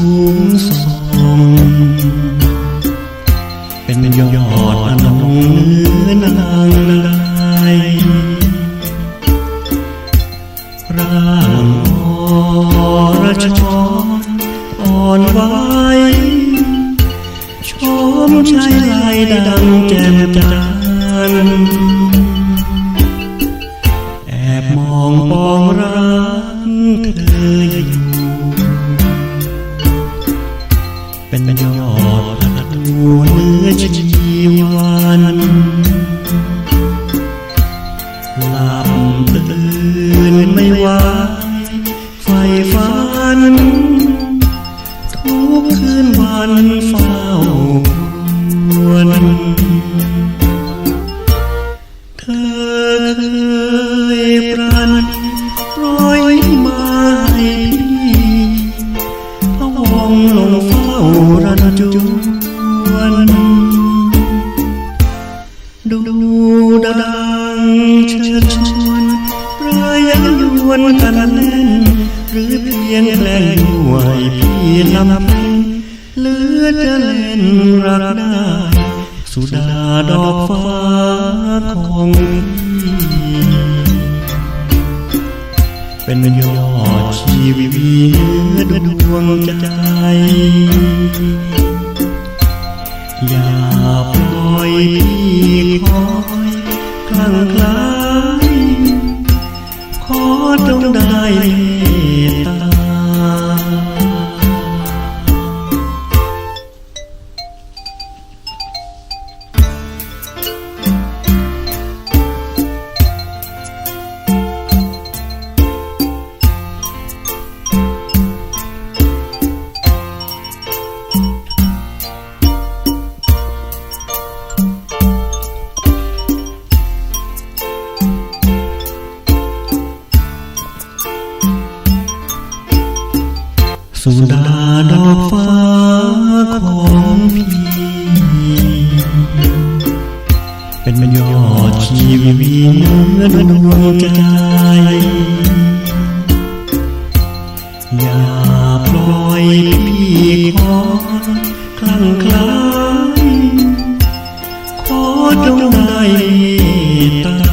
งส่ง เป็นยอดอนงเนื้อนางลายร่างอรชรอ่อนไหวชมชายลายดังแจ่มจันทร์ เป็นยอดพัดดูเนื้อชีวันหลับตื่นไม่ไหวไฟฝัน ทุกคืนวันเฝ้าวนเธอเคยปรันปล่อยไม้พีพระองค์ลงเฝ้า รันจวนดูดังเชิญชวนเปรยยวนกันเล่นหรือเพียงแกล้งไหวพี่ลำเพนเหลือจะเล่นรักได้สุดาดอกฟ้าของพี่ เป็นยอดชีวิตเนื้อดวงใจ อย่าปล่อยพี่คอยคลั่งคล้ายขอต้องได้ สุดาดอกฟ้าของพี่ เป็นยอดชีวิตเนื้อดวงใจ อย่าปล่อยพี่คอยคลั่งคล้ายขอจงได้ตา